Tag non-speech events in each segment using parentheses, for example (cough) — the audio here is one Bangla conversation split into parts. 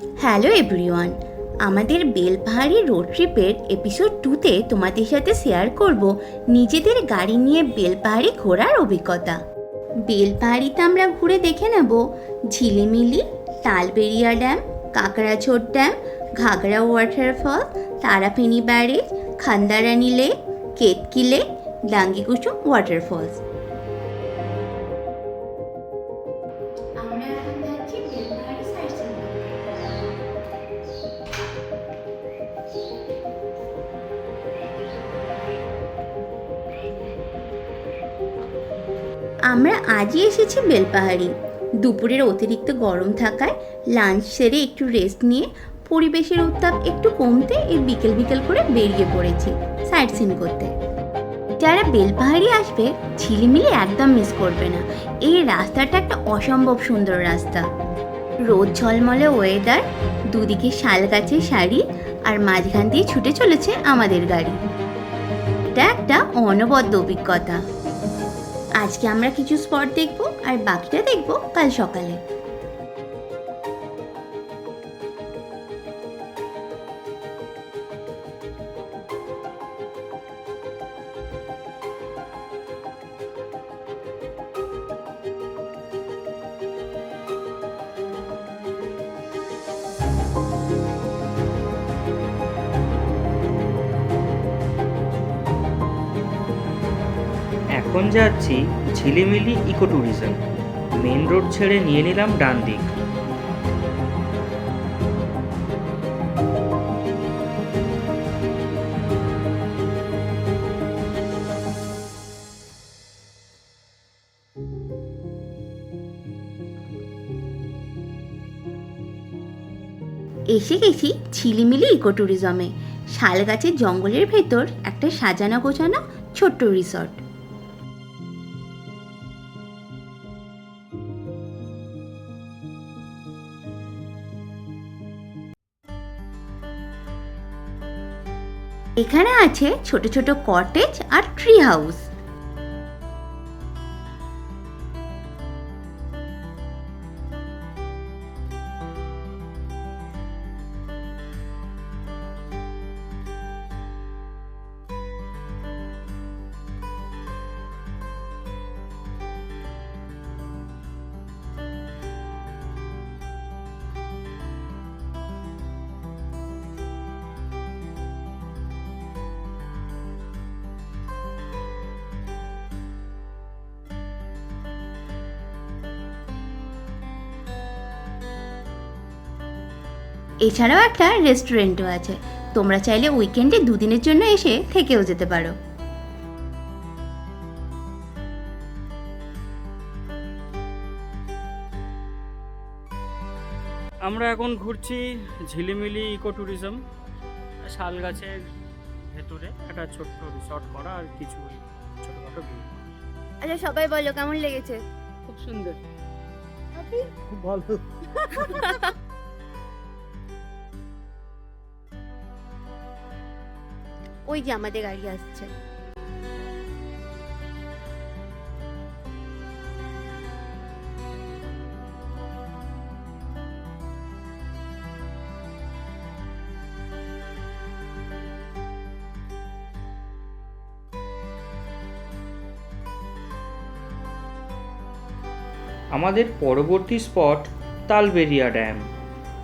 হ্যালো এভরিওয়ান আমাদের বেলপাহাড়ি রোড ট্রিপের এপিসোড টুতে তোমাদের সাথে শেয়ার করব নিজেদের গাড়ি নিয়ে বেলপাহাড়ি ঘোরার অভিজ্ঞতা। বেলপাহাড়িতে আমরা ঘুরে দেখে নেব Jhilimili, Talberia dam কাঁকড়াঝোড় dam Ghagra waterfall Tarapheni barrage Khandarani lake Ketki lake Dangikusum waterfalls আমরা আজই এসেছি বেলপাহাড়ি। দুপুরের অতিরিক্ত গরম থাকায় লাঞ্চ সেরে একটু রেস্ট নিয়ে পরিবেশের উত্তাপ একটু কমতে এই বিকেল বিকেল করে বেরিয়ে পড়েছি সাইট সিন করতে। যারা বেলপাহাড়ি আসবে, ঝিলিমিলি একদম মিস করবে না। এই রাস্তাটা একটা অসম্ভব সুন্দর রাস্তা। রোদ ঝলমলে ওয়েদার দুদিকে শাল গাছের শাড়ি আর মাঝখান দিয়ে ছুটে চলেছে আমাদের গাড়ি। এটা একটা অনবদ্য অভিজ্ঞতা। আজকে আমরা কিছু স্পট দেখব আর বাকিটা দেখব কাল সকালে। এখন যাচ্ছি Jhilimili eco tourism main road ছেড়ে নিয়ে নিলাম ডান দিক। এসে গেছি ঝিলিমিলি ইকো ট্যুরিজমে শাল গাছের জঙ্গলের ভেতর একটা সাজানো গোছানো ছোট্ট রিসর্ট। এখানে আছে ছোট ছোট কটেজ আর ট্রি হাউস এছাড়াও একটা রেস্টুরেন্টও আছে। তোমরা চাইলে উইকেন্ডে দুদিনের জন্য এসে থেকেও যেতে পারো। আমরা এখন ঘুরছি ঝিলিমিলি ইকো ট্যুরিজম শাল গাছের ভেতরে একটা ছোট্ট রিসর্ট করা আর কিছু ছোটখাটো আচ্ছা সবাই বলো কেমন লেগেছে? খুব সুন্দর। খুব ভালো। (laughs) ওই যে আমাদের গাড়ি আসছে। আমাদের পরবর্তী স্পট তালবেরিয়া ড্যাম।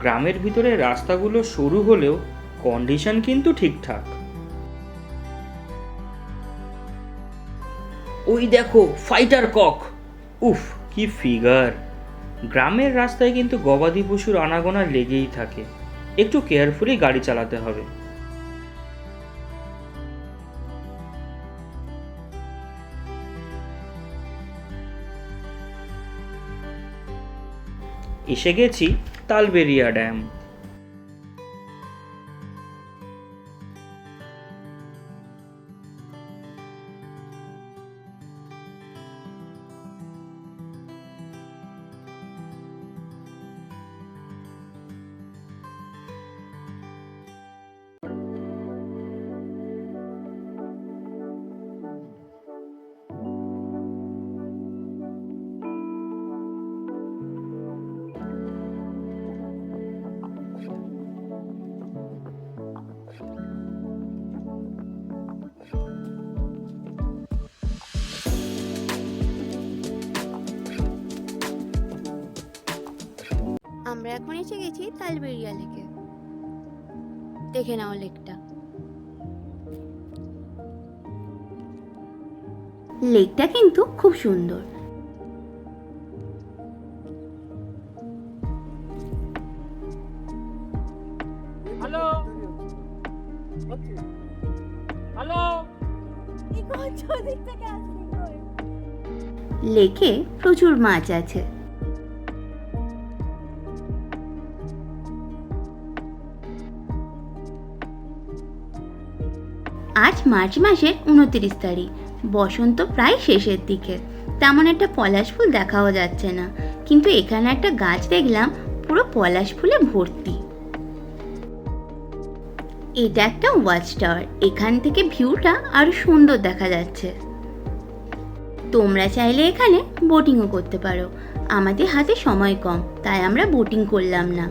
গ্রামের ভিতরে রাস্তাগুলো সরু হলেও কন্ডিশন কিন্তু ঠিকঠাক। ওই দেখো ফাইটার কক উফ, কি ফিগার গ্রামের রাস্তায় কিন্তু গবাদি পশুর আনাগোনা লেগেই থাকে। একটু কেয়ারফুলি গাড়ি চালাতে হবে। এসে গেছি তালবেরিয়া ড্যাম। আমরা এখন এসে গেছি তালবেরিয়া লেকে। দেখে নাও লেকটা। লেকটা কিন্তু খুব সুন্দর। হ্যালো। হ্যালো। লেকে প্রচুর মাছ আছে। আজ মার্চ মাসের উনত্রিশ তারিখ। বসন্ত প্রায় শেষের দিকে। তেমন একটা পলাশ ফুল দেখাও যাচ্ছে না। কিন্তু এখানে একটা গাছ দেখলাম, পুরো পলাশ ফুলে ভর্তি। এটা একটা ওয়াচ টাওয়ার। এখান থেকে ভিউটা আরও সুন্দর দেখা যাচ্ছে। তোমরা চাইলে এখানে বোটিংও করতে পারো। আমাদের হাতে সময় কম, তাই আমরা বোটিং করলাম না।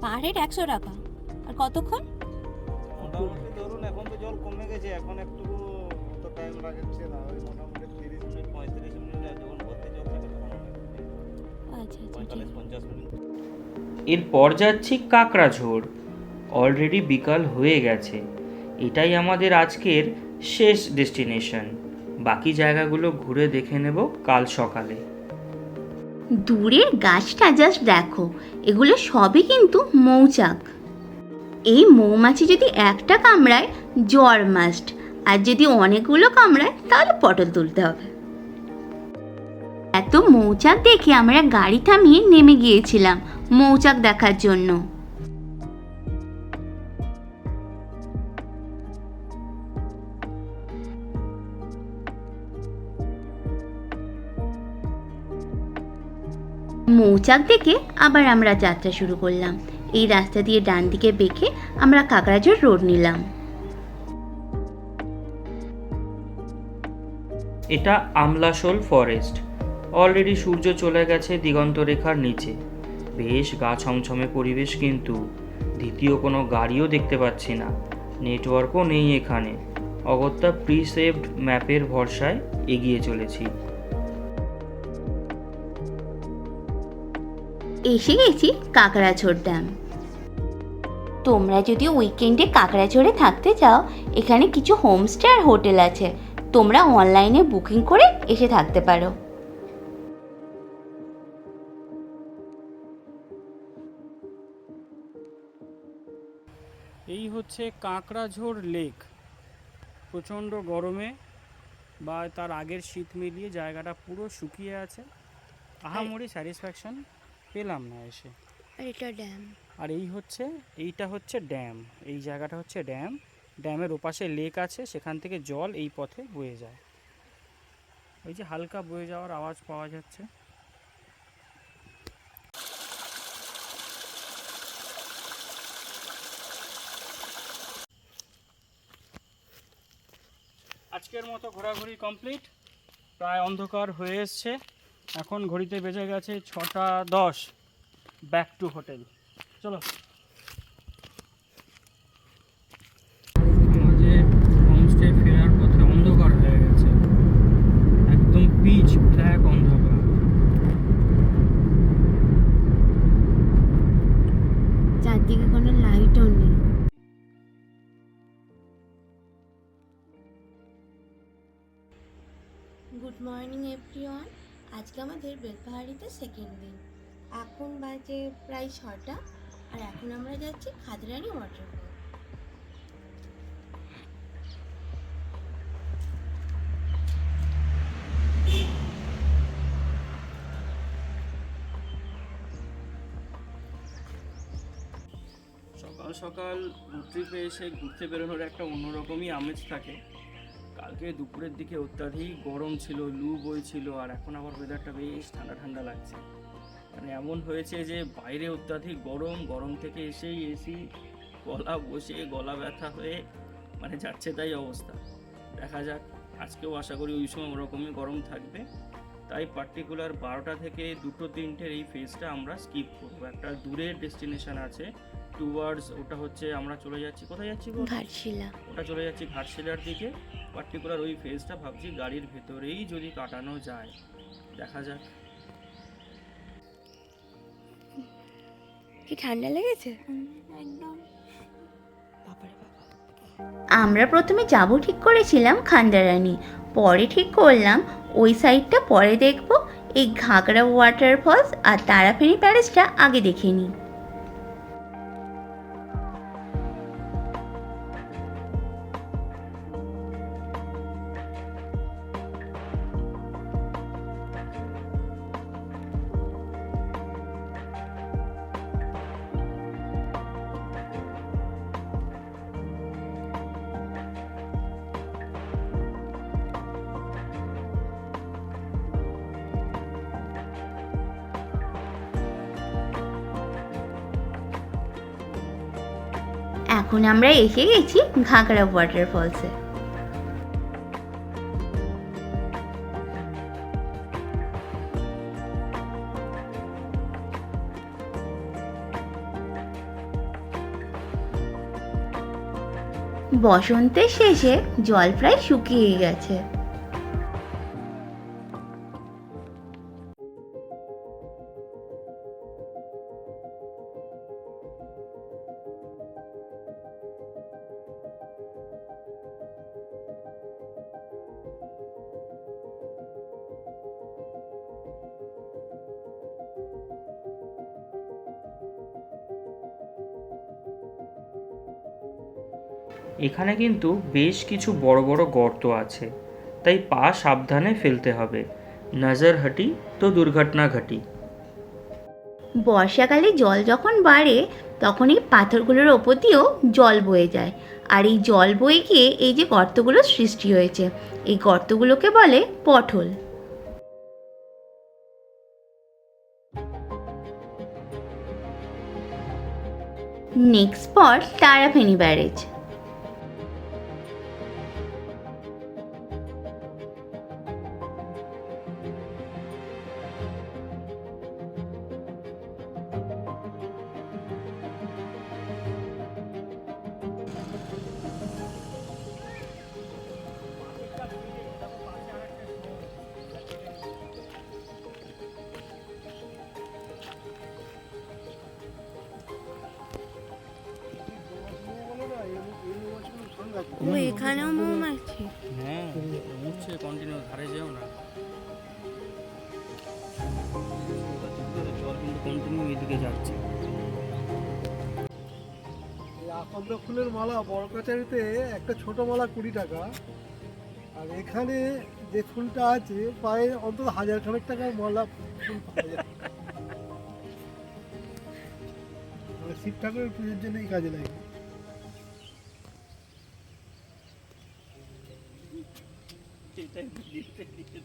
পার হেড একশো টাকা। আর কতক্ষণ? মোটামুটি ধরুন এখন তো জল কমে গেছে এখন একটু অত টাইম লাগাচ্ছে না ওই মোটামুটি তিরিশ মিনিট পঁয়ত্রিশ মিনিট আর যখন ভর্তি জল থাকে আচ্ছা পঁয়তাল্লিশ পঞ্চাশ মিনিট। এরপর যাচ্ছি কাকড়াঝোড় অলরেডি বিকাল হয়ে গেছে। এটাই আমাদের আজকের শেষ ডেস্টিনেশন বাকি জায়গাগুলো ঘুরে দেখে নেব কাল সকালে। দূরের গাছটা জাস্ট দেখো এগুলো সবই কিন্তু মৌচাক। এই মৌমাছি যদি একটা কামড়ায়, জ্বর মাস্ট আর যদি অনেকগুলো কামড়ায়, তাহলে পটল তুলতে হবে। এত মৌচাক দেখে আমরা গাড়ি থামিয়ে নেমে গিয়েছিলাম মৌচাক দেখার জন্য। মৌচাক দেখে আবার আমরা যাত্রা শুরু করলাম। এই রাস্তা দিয়ে ডান দিকে বেঁকে আমরা কাকড়াঝোড় রোড নিলাম। এটা আমলাশোল ফরেস্ট অলরেডি সূর্য চলে গেছে দিগন্ত রেখার নিচে। বেশ গা ছমছমে পরিবেশ কিন্তু। দ্বিতীয় কোনো গাড়িও দেখতে পাচ্ছি না। নেটওয়ার্কও নেই এখানে। অগত্যা প্রিসেভড ম্যাপের ভরসায় এগিয়ে চলেছি। এসে গেছি কাকড়াঝোড় ড্যাম তোমরা যদি উইকেন্ডে কাকড়াঝোড়ে থাকতে চাও, এখানে কিছু হোমস্টে আর হোটেল আছে। তোমরা অনলাইনে বুকিং করে এসে থাকতে পারো। এই হচ্ছে কাঁকড়াঝোড় লেক প্রচণ্ড গরমে বা তার আগের শীত মিলিয়ে জায়গাটা পুরো শুকিয়ে আছে। আহামরি স্যাটিসফ্যাকশন পেলাম না এসে। আর এটা ড্যাম। আর এই হচ্ছে এইটা হচ্ছে ড্যাম। এই জায়গাটা হচ্ছে ড্যাম। ড্যামের ওপাশে লেক আছে সেখান থেকে জল এই পথে বয়ে যায়। ওই যে হালকা বয়ে যাওয়ার আওয়াজ পাওয়া যাচ্ছে। আজকের মতো ঘোরাঘুরি কমপ্লিট। প্রায় অন্ধকার হয়ে এসছে। এখন ঘড়িতে বেজে গেছে ছটা দশ। ব্যাক টু হোটেল চলো। বেলপাহাড়িতে সেকেন্ড দিন। এখন বাজে প্রায় ছটা আর এখন আমরা যাচ্ছি খাদরানি ওয়াটারফল সকাল সকাল ট্রিপে এসে ঘুরতে বেরোনোর একটা অন্যরকমই আমেজ থাকে। কালকে দুপুরের দিকে অত্যাধিক গরম ছিল, লু বইছিল আর এখন আবার ওয়েদারটা বেশ ঠান্ডা ঠান্ডা লাগছে। মানে এমন হয়েছে যে, বাইরে অত্যাধিক গরম গরম থেকে এসেই এসি গলা বসে গলা ব্যথা হয়ে মানে যাচ্ছে তাই অবস্থা। দেখা যাক, আজকেও আশা করি ওই সময় ওরকমই গরম থাকবে। তাই পার্টিকুলার বারোটা থেকে দুটো তিনটের এই ফেজটা আমরা স্কিপ করব। একটা দূরের ডেস্টিনেশন আছে টুয়ার্ডস ওটা হচ্ছে আমরা চলে যাচ্ছি। কোথায় যাচ্ছি? ঘাটশিলা। ওটা চলে যাচ্ছি ঘাটশিলার দিকে। পার্টিকুলার ওই ফেজটা ভাবছি গাড়ির ভেতরেই যদি কাটানো যায়। দেখা যাক। কি ঠান্ডা লেগেছে? একদম। বাবারে বাবা। আমরা প্রথমে যাব ঠিক করেছিলাম খান্ডারানি পরে ঠিক করলাম ওই সাইডটা পরে দেখব। এই ঘাগড়া ওয়াটারফলস আর তারাফেরি প্যালেসটা আগে দেখে নিই। এখন আমরা এসে গেছি ঘাগড়া ওয়াটারফলসে বসন্তের শেষে জল প্রায় শুকিয়ে গেছে। এখানে কিন্তু বেশ কিছু বড় বড় গর্ত আছে। তাই পা সাবধানে ফেলতে হবে। নজর হাঁটি তো দুর্ঘটনা ঘটি। বর্ষাকালে জল যখন বাড়ে, তখন এই পাথরগুলোর ওপর দিয়েও জল বয়ে যায়। আর এই জল বয়ে গিয়ে এই যে গর্তগুলো সৃষ্টি হয়েছে, এই গর্তগুলোকে বলে পটল। Next spot Tarapheni barrage. এখানেও মৌমাছি হ্যাঁ উঠছে কন্টিনিউ ধারে যেও না। জল কিন্তু কন্টিনিউ এদিকে যাচ্ছে। আকন্দ ফুলের মালা বড় কাছারিতে একটা ছোট মালা কুড়ি টাকা। আর এখানে যে ফুলটা আছে প্রায় অন্তত হাজার খানেক টাকার মালা ফুল পাওয়া যায়। মানে শিব ঠাকুরের পুজোর জন্য এই কাজে লাগে। সেই টাইমে দিতে দিতে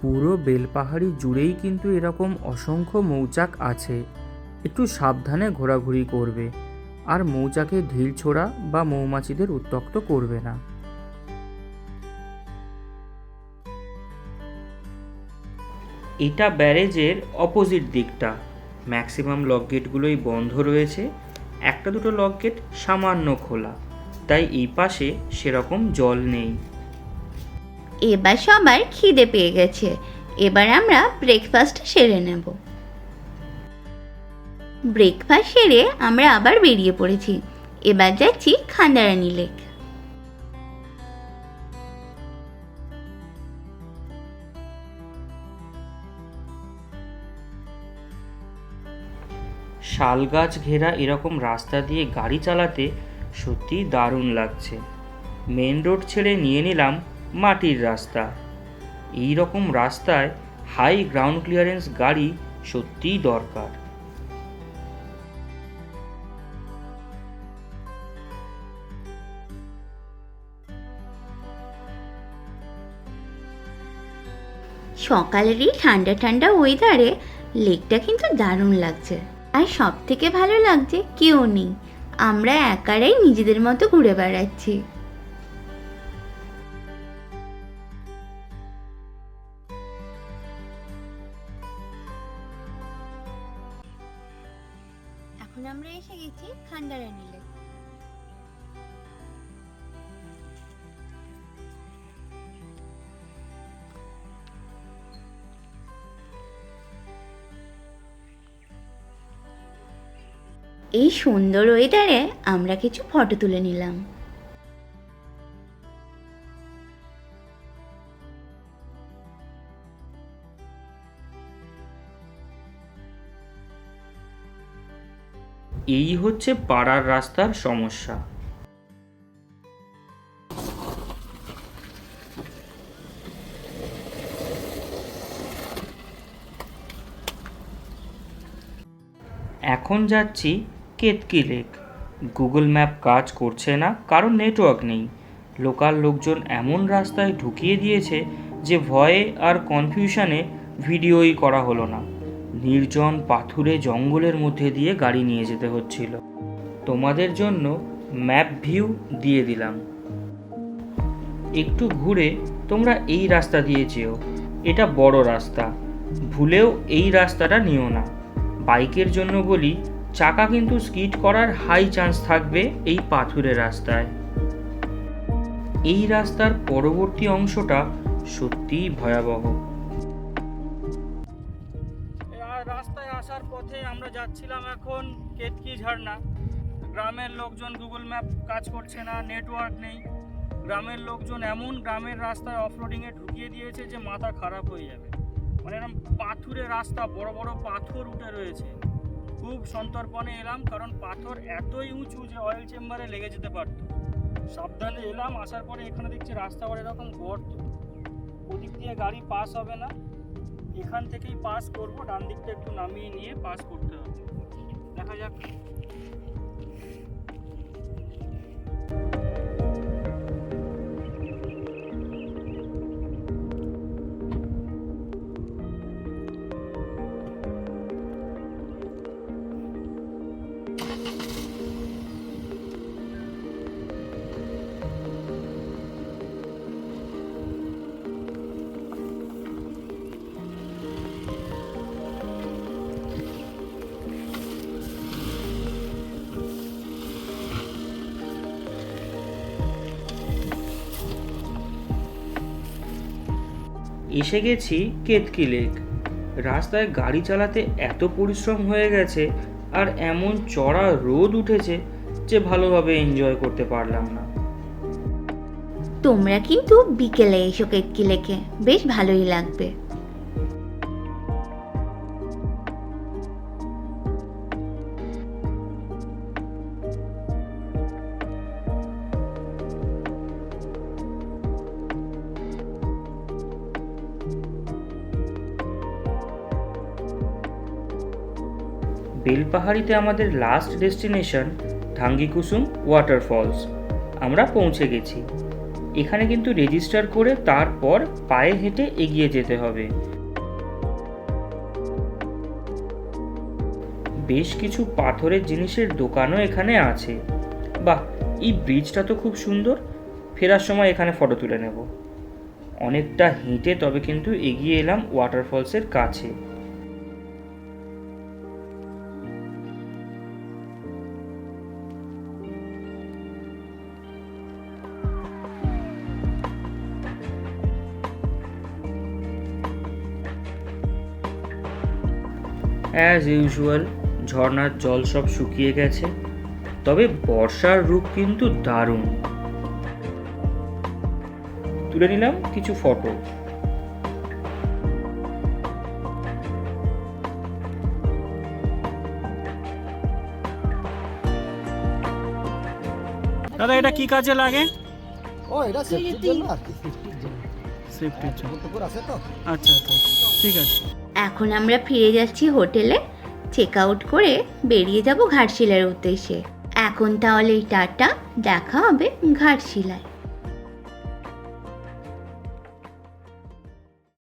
পুরো বেলপাহাড়ি জুড়েই কিন্তু এরকম অসংখ্য মৌচাক আছে। একটু সাবধানে ঘোরাঘুরি করবে। আর মৌচাকে ঢিল ছোড়া বা মৌমাছিদের উত্তক্ত করবে না। এটা ব্যারেজের অপোজিট দিকটা। ম্যাক্সিমাম লক গেটগুলোই বন্ধ রয়েছে। একটা দুটো লক গেট সামান্য খোলা। তাই এই পাশে সেরকম জল নেই। এবার সবার খিদে পেয়ে গেছে। এবার আমরা ব্রেকফাস্ট সেরে নেব। ব্রেকফাস্ট সেরে আমরা আবার বেরিয়ে পড়েছি। এবার যাচ্ছি খান্দারানি লেক। শাল গাছ ঘেরা এরকম রাস্তা দিয়ে গাড়ি চালাতে সত্যি দারুণ লাগছে। মেন রোড ছেড়ে নিয়ে নিলাম মাটির রাস্তা। এই রকম রাস্তায় হাই গ্রাউন্ড ক্লিয়ারেন্স গাড়ি সত্যিই দরকার। সকালের এই ঠান্ডা ঠান্ডা ওয়েদারে লেকটা কিন্তু দারুণ লাগছে। আর সব থেকে ভালো লাগছে কেউ নেই। আমরা একারাই নিজেদের মতো ঘুরে বেড়াচ্ছি। এই সুন্দর ওয়েদারে আমরা কিছু ফটো তুলে নিলাম। এই হচ্ছে পাড়ার রাস্তার সমস্যা। এখন যাচ্ছি কেতকি লেক? গুগল ম্যাপ কাজ করছে না, কারণ নেটওয়ার্ক নেই। লোকাল লোকজন এমন রাস্তায় ঢুকিয়ে দিয়েছে যে ভয়ে আর কনফিউশনে ভিডিওই করা হলো না। নির্জন পাথুরে জঙ্গলের মধ্যে দিয়ে গাড়ি নিয়ে যেতে হচ্ছিল। তোমাদের জন্য ম্যাপ ভিউ দিয়ে দিলাম। একটু ঘুরে তোমরা এই রাস্তা দিয়ে যেও। এটা বড় রাস্তা। ভুলেও এই রাস্তাটা নিও না। বাইকের জন্য বলি চাকা কিন্তু স্কিড করার হাই চান্স থাকবে এই পাথুরে রাস্তায়। এই রাস্তার পরবর্তী অংশটা সত্যিই ভয়াবহ। রাস্তায় আসার পথে আমরা যাচ্ছিলাম এখন কেতকি ঝর্ণা গ্রামের লোকজন গুগল ম্যাপ কাজ করছে না, নেটওয়ার্ক নেই। গ্রামের লোকজন এমন গ্রামের রাস্তায় অফরোডিংয়ে ঢুকিয়ে দিয়েছে যে মাথা খারাপ হয়ে যাবে। মানে এরকম পাথুরে রাস্তা, বড় বড় পাথর উঠে রয়েছে। খুব সন্তর্পণে এলাম, কারণ পাথর এতই উঁচু যে অয়েল চেম্বারে লেগে যেতে পারতো। সাবধানে এলাম, আসার পরে এখানে দেখছি রাস্তা করে এরকম গর্ত। ওদিক দিয়ে গাড়ি পাস হবে না। এখান থেকেই পাস করব ডান দিকটা একটু নামিয়ে নিয়ে পাস করতে হবে। দেখা যাক। এসে গেছি কেতকি লেক। রাস্তায় গাড়ি চালাতে এত পরিশ্রম হয়ে গেছে আর এমন চড়া রোদ উঠেছে যে ভালোভাবে এনজয় করতে পারলাম না। তোমরা কিন্তু বিকেলে এসো কেতকি লেকে, বেশ ভালোই লাগবে। বেলপাহাড়িতে আমাদের লাস্ট ডেস্টিনেশন ধাঙ্গিকুসুম ওয়াটারফলস আমরা পৌঁছে গেছি। এখানে কিন্তু রেজিস্টার করে তারপর পায়ে হেঁটে এগিয়ে যেতে হবে। বেশ কিছু পাথরের জিনিসের দোকানও এখানে আছে। বাহ, এই ব্রিজটা তো খুব সুন্দর। ফেরার সময় এখানে ফটো তুলে নেব। অনেকটা হেঁটে তবে কিন্তু এগিয়ে এলাম ওয়াটারফলসের কাছে। অ্যাজ ইউজুয়াল ঝর্ণার জল সব শুকিয়ে গেছে। তবে বর্ষার রূপ কিন্তু দারুণ। তুলে নিলাম কিছু ফটো দাদা এটা কি কাজে লাগে? ও এটা সেফটির জন্য আর কি। সেফটির জন্য। আছে তো। আচ্ছা আচ্ছা। ঠিক আছে। এখন আমরা ফিরে যাচ্ছি হোটেলে। চেক আউট করে বেরিয়ে যাব ঘাটশিলার উদ্দেশ্যে। এখন তাহলে এই টাটা, দেখা হবে ঘাটশিলায়।